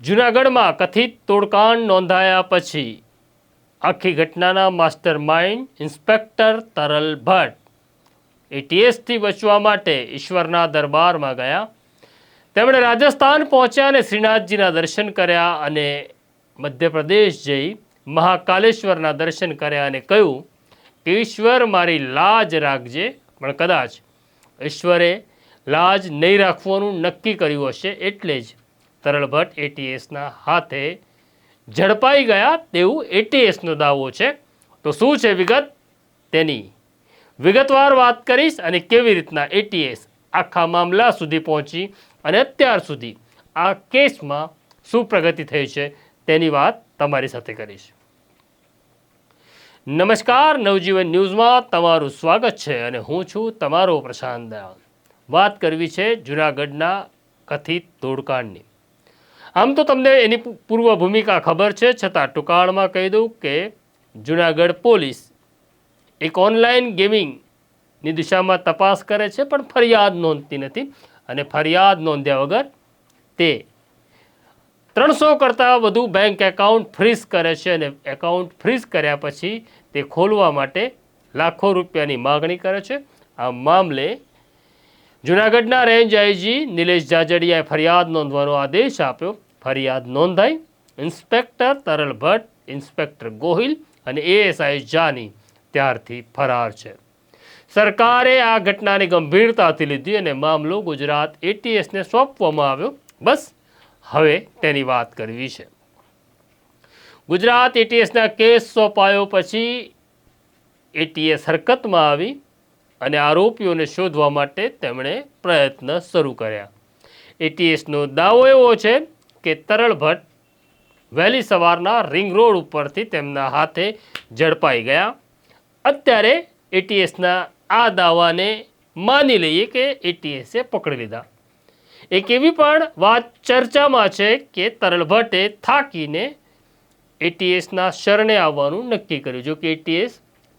જૂનાગઢમાં કથિત તોડકાંડ નોંધાયા પછી આખી ઘટનાના માસ્ટર માઇન્ડ ઇન્સ્પેક્ટર તરલ ભટ્ટ એટીએસથી બચવા માટે ઈશ્વરના દરબારમાં ગયા. તેમણે રાજસ્થાન પહોંચ્યા અને શ્રીનાથજીના દર્શન કર્યા અને મધ્યપ્રદેશ જઈ મહાકાલેશ્વરના દર્શન કર્યા અને કહ્યું કે ઈશ્વર મારી લાજ રાખજે. પણ કદાચ ઈશ્વરે લાજ નહીં રાખવાનું નક્કી કર્યું હશે એટલે જ તરલ ભટ્ટ એટીએસના હાથે ઝડપાઈ ગયા તેવું એટીએસનો દાવો છે. તો શું છે વિગત? તેની વિગતવાર વાત કરીશ અને કેવી રીતના એટીએસ આખા મામલા સુધી પહોંચી અને અત્યાર સુધી આ કેસમાં શું પ્રગતિ થઈ છે તેની વાત તમારી સાથે કરીશ. નમસ્કાર, નવજીવન ન્યૂઝમાં તમારું સ્વાગત છે અને હું છું તમારો પ્રશાંત દયાલ. વાત કરવી છે જૂનાગઢના કથિત તોડકાંડની આમ તો તમને એની પૂર્વ ભૂમિકા ખબર છે, છતાં ટૂંકાણમાં કહી દઉં કે જૂનાગઢ પોલીસ એક ઓનલાઈન ગેમિંગની દિશામાં તપાસ કરે છે, પણ ફરિયાદ નોંધતી નથી અને ફરિયાદ નોંધ્યા વગર તે ત્રણસો કરતાં વધુ બેંક એકાઉન્ટ ફ્રીઝ કરે છે અને એકાઉન્ટ ફ્રીઝ કર્યા પછી તે ખોલવા માટે લાખો રૂપિયાની માગણી કરે છે. આ મામલે જૂનાગઢના રેન્જ આઈજી નિલેશ જાજડિયાએ ફરિયાદ નોંધવાનો આદેશ આપ્યો. ફરિયાદ નોંધાઈ. ઇન્સ્પેક્ટર તરલ ભટ્ટ, ઇન્સ્પેક્ટર ગોહિલ અને એએસઆઈ જાની ત્યારથી ફરાર છે. સરકારે આ ઘટનાની ગંભીરતાથી લીધી અને મામલો ગુજરાત એટીએસને સોંપવામાં આવ્યો. બસ, હવે તેની વાત કરવી છે. ગુજરાત એટીએસના કેસ સોંપાયો પછી એટીએસ હરકતમાં આવી અને આરોપીઓને શોધવા માટે તેમણે પ્રયત્ન શરૂ કર્યા. એટીએસનો દાવો એવો છે કે તરલ ભટ્ટ વહેલી સવારના રિંગ રોડ ઉપરથી તેમના હાથે ઝડપાઈ ગયા. અત્યારે એટીએસના આ દાવાને માની લઈએ કે એટીએસે પકડી લીધા. એક એવી પણ વાત ચર્ચામાં છે કે તરલ ભટ્ટે થાકીને એટીએસના શરણે આવવાનું નક્કી કર્યું. જો કે એટીએસ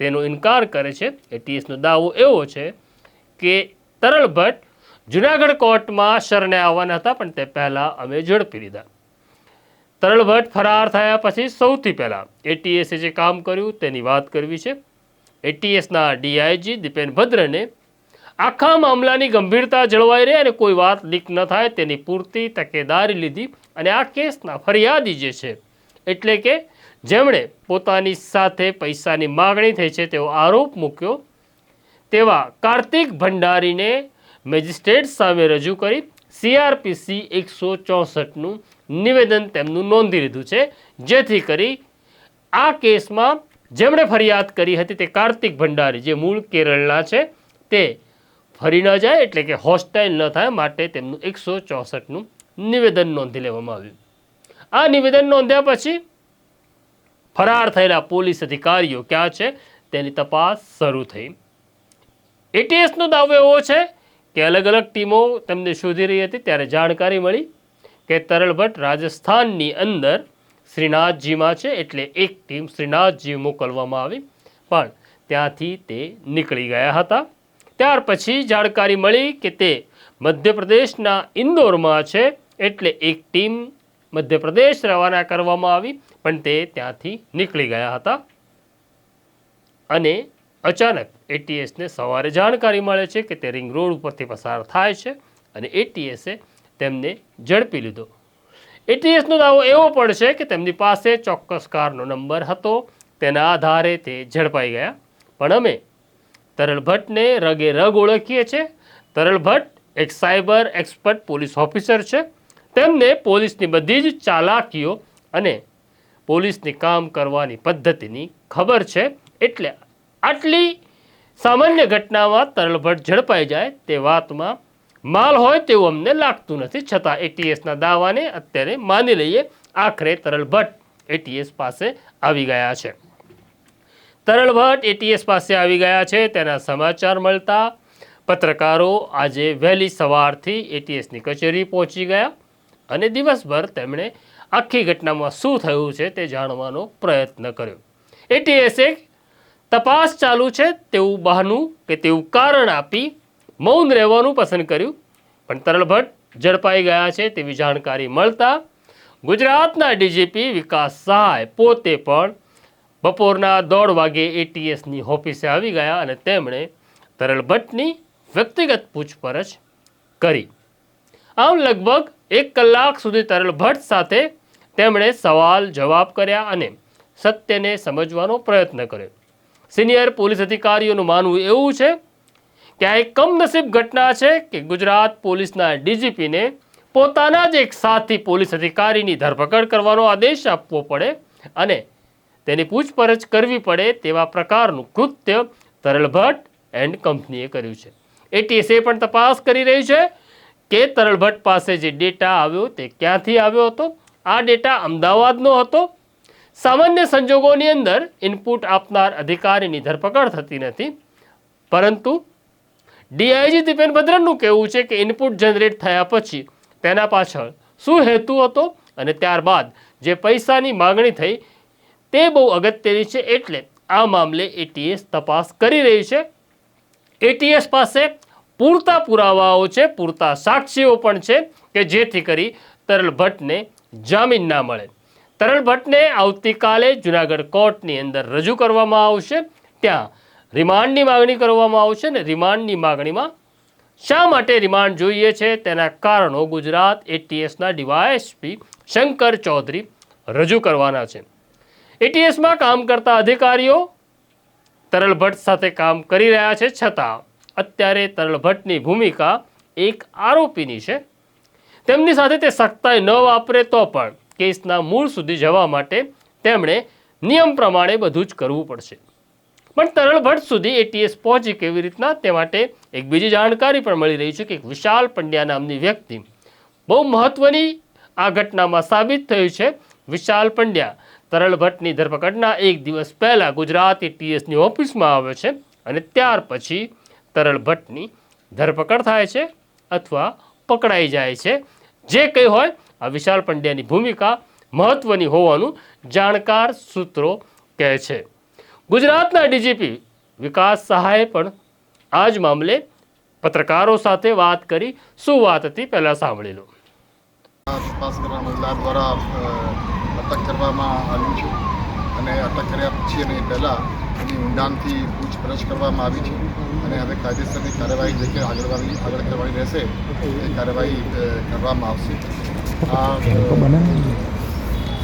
તેનો ઇનકાર કરે છે. એટીએસનો દાવો એવો છે કે તરલ ભટ્ટ જુનાગઢ કોર્ટમાં શરણે આવવાના હતા, પણ તે પહેલાં અમે ઝડપી લીધા. તરલ ભટ્ટ ફરાર થયા પછી સૌથી પહેલાં એટીએસે જે કામ કર્યું તેની વાત કરવી છે. એટીએસના ડીઆઈજી દીપેન ભદ્રને આખા મામલાની ગંભીરતા જળવાઈ રહે અને કોઈ વાત લીક ન થાય તેની પૂરતી તકેદારી લીધી અને આ કેસના ફરિયાદી જે છે, એટલે કે જેમણે પોતાની સાથે પૈસાની માગણી થઈ છે તેવો આરોપ મૂક્યો, તેવા કાર્તિક ભંડારીને મેજિસ્ટ્રેટ સામે રજૂ કરી સીઆરપીસી એકસો ચોસઠનું નિવેદન તેમનું નોંધી લીધું છે, જેથી કરી આ કેસમાં જેમણે ફરિયાદ કરી હતી તે કાર્તિક ભંડારી, જે મૂળ કેરળના છે, તે ફરી ન જાય એટલે કે હોસ્ટાઇલ ન થાય માટે તેમનું એકસો ચોસઠનું નિવેદન નોંધી લેવામાં આવ્યું. આ નિવેદન નોંધ્યા પછી ફરાર થયેલા પોલીસ અધિકારીઓ ક્યાં છે તેની તપાસ શરૂ થઈ. એટીએસનો દાવો એવો છે કે અલગ અલગ ટીમો તેમને શોધી રહી હતી, ત્યારે જાણકારી મળી કે તરલ ભટ્ટ રાજસ્થાનની અંદર શ્રીનાથજીમાં છે, એટલે એક ટીમ શ્રીનાથજી મોકલવામાં આવી. પણ ત્યાંથી તે નીકળી ગયા હતા. ત્યાર પછી જાણકારી મળી કે તે મધ્યપ્રદેશના ઇન્દોરમાં છે, એટલે એક ટીમ મધ્યપ્રદેશ રવાના કરવામાં આવી, પણ તે ત્યાંથી નીકળી ગયા હતા. અને અચાનક એટીએસને સવારે જાણકારી મળે છે કે તે રિંગ રોડ ઉપરથી પસાર થાય છે અને એટીએસે તેમને ઝડપી લીધો. એટીએસનો દાવો એવો પણ છે કે તેમની પાસે ચોક્કસ કારનો નંબર હતો, તેના આધારે તે ઝડપાઈ ગયા. પણ અમે તરલ ભટ્ટને રગે રગ ઓળખીએ છીએ તરલ ભટ્ટ એક સાયબર એક્સપર્ટ પોલીસ ઓફિસર છે. તેમને પોલીસની બધી જ ચાલાકીઓ અને પોલીસની કામ કરવાની પદ્ધતિની ખબર છે. એટલે આટલી સામાન્ય ઘટનામાં તરલ ભટ્ટ ઝડપાઈ જાય તે વાતમાં માલ હોય તેવું અમને લાગતું નથી. છતાં એટીએસના દાવાને અત્યારે માની લઈએ આખરે તરલ ભટ્ટ એટીએસ પાસે આવી ગયા છે. તરલ ભટ્ટ એટીએસ પાસે આવી ગયા છે. તેના સમાચાર મળતા પત્રકારો આજે વહેલી સવારથી એટીએસની કચેરી પહોંચી ગયા અને દિવસભર તેમણે આખી ઘટનામાં શું થયું છે તે જાણવાનો પ્રયત્ન કર્યો. એટીએસે તપાસ ચાલુ છે તેવું બહાનું કે તેવું કારણ આપી મૌન રહેવાનું પસંદ કર્યું. પણ તરલ ભટ્ટ ઝડપાઈ ગયા છે તેવી જાણકારી મળતા ગુજરાતના ડીજીપી વિકાસ સહાય પોતે પણ બપોરના દોઢ વાગે એટીએસની ઓફિસે આવી ગયા અને તેમણે તરલ ભટ્ટની વ્યક્તિગત પૂછપરછ કરી. આમ લગભગ એક કલાક સુધી તરલ ભટ્ટ સાથે તેમણે સવાલ જવાબ કર્યા અને સત્યને સમજવાનો પ્રયત્ન કર્યો. સિનિયર પોલીસ અધિકારીઓનું માનવું એવું છે કે આ એક કમનસીબ ઘટના છે કે ગુજરાત પોલીસના ડીજીપીને પોતાના જ એક સાથી પોલીસ અધિકારીની ધરપકડ કરવાનો આદેશ આપવો પડે અને તેની પૂછપરછ કરવી પડે તેવા પ્રકારનું કૃત્ય તરલ ભટ્ટ એન્ડ કંપનીએ કર્યું છે. એટીએસ એ પણ તપાસ કરી રહી છે કે તરલ ભટ્ટ પાસે જે ડેટા આવ્યો તે ક્યાંથી આવ્યો હતો? આ ડેટા અમદાવાદનો હતો સામાન્ય સંજોગોની અંદર ઇનપુટ આપનાર અધિકારીની ધરપકડ થતી નથી. પરંતુ ડીઆઈજી દીપેન ભદ્રનનું કહેવું છે કે ઇનપુટ જનરેટ થયા પછી તેના પાછળ શું હેતુ હતો અને ત્યારબાદ જે પૈસાની માગણી થઈ તે બહુ અગત્યની છે એટલે આ મામલે એટીએસ તપાસ કરી રહી છે. એટીએસ પાસે પૂરતા પુરાવાઓ છે, પૂરતા સાક્ષીઓ પણ છે કે જેથી કરી તરલ ભટ્ટને જામીન ના મળે. તરલ ભટ્ટને આવતીકાલે જુનાગઢ કોર્ટની અંદર રજૂ કરવામાં આવશે. ત્યાં રિમાન્ડની માગણી કરવામાં આવશે ને રિમાન્ડની માગણીમાં શા માટે રિમાન્ડ જોઈએ છે? તેના કારણો ગુજરાત એટીએસના ડીવાયએસપી શંકર ચૌધરી રજૂ કરવાના છે. એટીએસમાં કામ કરતા અધિકારીઓ તરલ ભટ્ટ સાથે કામ કરી રહ્યા છે. છતાં અત્યારે તરલ ભટ્ટની ભૂમિકા એક આરોપીની છે. તેમની સાથે તે સખ્તાઈ ન વાપરે તો પણ કેસના મૂળ સુધી જવા માટે તેમણે નિયમ પ્રમાણે બધું જ કરવું પડશે. પણ તરલ ભટ્ટ સુધી એટીએસ પહોંચી કેવી રીતના તે માટે એક બીજી જાણકારી પણ મળી રહી છે કે વિશાલ પંડ્યા નામની વ્યક્તિ બહુ મહત્વની આ ઘટનામાં સાબિત થયું છે. વિશાલ પંડ્યા તરલ ભટ્ટની ધરપકડના એક દિવસ પહેલાં ગુજરાત એટીએસની ઓફિસમાં આવે છે અને ત્યાર પછી તરલ ભટ્ટની ધરપકડ થાય છે અથવા પકડાઈ જાય છે. જે કંઈ હોય આ વિશાલ પંડ્યાની ભૂમિકા મહત્વની હોવાનું જાણકાર સૂત્રો કહે છે. ગુજરાતના ડીજીપી વિકાસ સહાયે પણ આ જ મામલે પત્રકારો સાથે વાત કરી, શું વાત હતી પહેલાં સાંભળી લો. તપાસ કરવા મહિલા દ્વારા અટક કરવામાં આવ્યું છે અને અટક કર્યા પછી અને પહેલાં એની ઊંડાણથી પૂછપરછ કરવામાં આવી છે અને હવે કાયદેસરની કાર્યવાહી જે કે આગળ આગળ કરવાની રહેશે, એ કાર્યવાહી કરવામાં આવશે. આ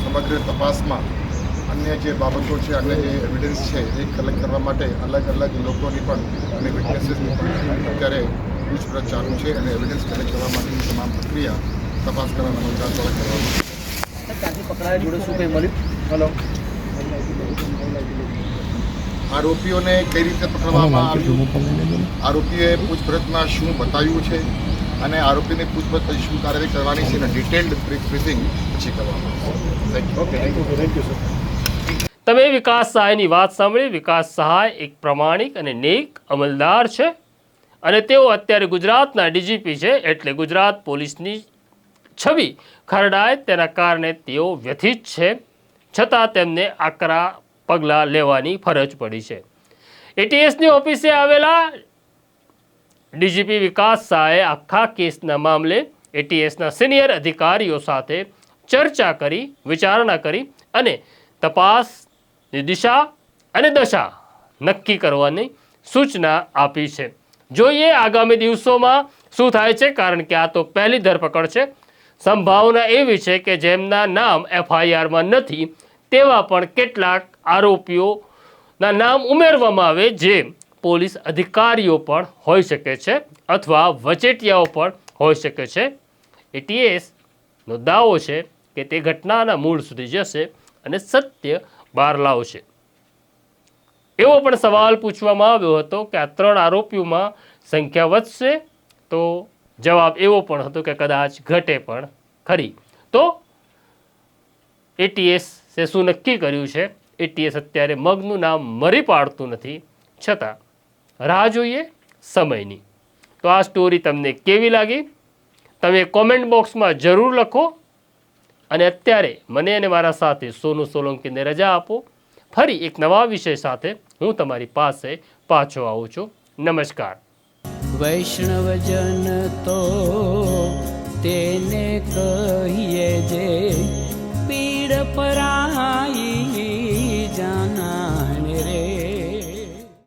સમગ્ર તપાસમાં અન્ય જે બાબતો છે અન્ય જે એવિડન્સ છે એ કલેક્ટ કરવા માટે અલગ અલગ લોકોની પણ અને વિટનેસીસની પણ અત્યારે પૂછપરછ ચાલુ છે અને એવિડન્સ કલેક્ટ કરવા માટેની તમામ પ્રક્રિયા તપાસ કરવાના મંત્રાલ દ્વારા કરવામાં આવશે. ત્યાંથી પકડાયા જોડે શું કંઈ મળ્યું હલો આરોપીઓને કઈ રીતે પકડવામાં આવ્યું આરોપીએ પૂછપરછમાં શું બતાવ્યું છે? અને આરોપીની પૂછપરછ પછી શું કાર્યવાહી કરવાની છે અને ડિટેલ્ડ બ્રીફિંગ પછી કરવામાં આવશે. Okay thank you thank you sir તમે વિકાસ સહાયની વાત સાંભળી. વિકાસ સહાય એક પ્રમાણિક અને નેક અમલદાર છે અને તેઓ અત્યારે ગુજરાતના ડીજીપી છે એટલે ગુજરાત પોલીસની છબી ખરડાય તેના કારણે તેઓ વ્યથિત છે. છતાં તેમને આકરા પગલાં લેવાની ફરજ પડી છે. એટીએસની ઓફિસે આવેલા ડીજીપી વિકાસ શાહે આખા કેસના મામલે એટીએસના સિનિયર અધિકારીઓ સાથે ચર્ચા કરી, વિચારણા કરી અને તપાસની દિશા અને દશા નક્કી કરવાની સૂચના આપી છે. જોઈએ આગામી દિવસોમાં શું થાય છે, કારણ કે આ તો પહેલી ધરપકડ છે. સંભાવના એવી છે કે જેમના નામ એફઆઈઆરમાં નથી, તેવા પણ કેટલાક આરોપીઓના નામ ઉમેરવામાં આવે, જે પોલીસ અધિકારીઓ પણ હોઈ શકે છે અથવા વચેટિયાઓ પણ હોઈ શકે છે. એટીએસનો દાવો છે કે તે ઘટનાના મૂળ સુધી જશે અને સત્ય બહાર લાવશે. એવો પણ સવાલ પૂછવામાં આવ્યો હતો કે આ ત્રણ આરોપીઓમાં સંખ્યા વધશે? તો જવાબ એવો પણ હતો કે કદાચ ઘટે પણ ખરી. તો એટીએસે શું નક્કી કર્યું છે? એટીએસ અત્યારે મગનું નામ મરી પાડતું નથી. છતાં રાહ જોઈએ સમયની. તો આ સ્ટોરી તમને કેવી લાગી? તમે કોમેન્ટ બોક્સમાં જરૂર લખો અને અત્યારે મને અને મારા સાથે સોનુ સોલંકીને રજા આપો. ફરી એક નવા વિષય સાથે હું તમારી પાસે પાછો આવું છું. નમસ્કાર. વૈષ્ણવજન તો તેને કહીએ જે પીડ પરાઈ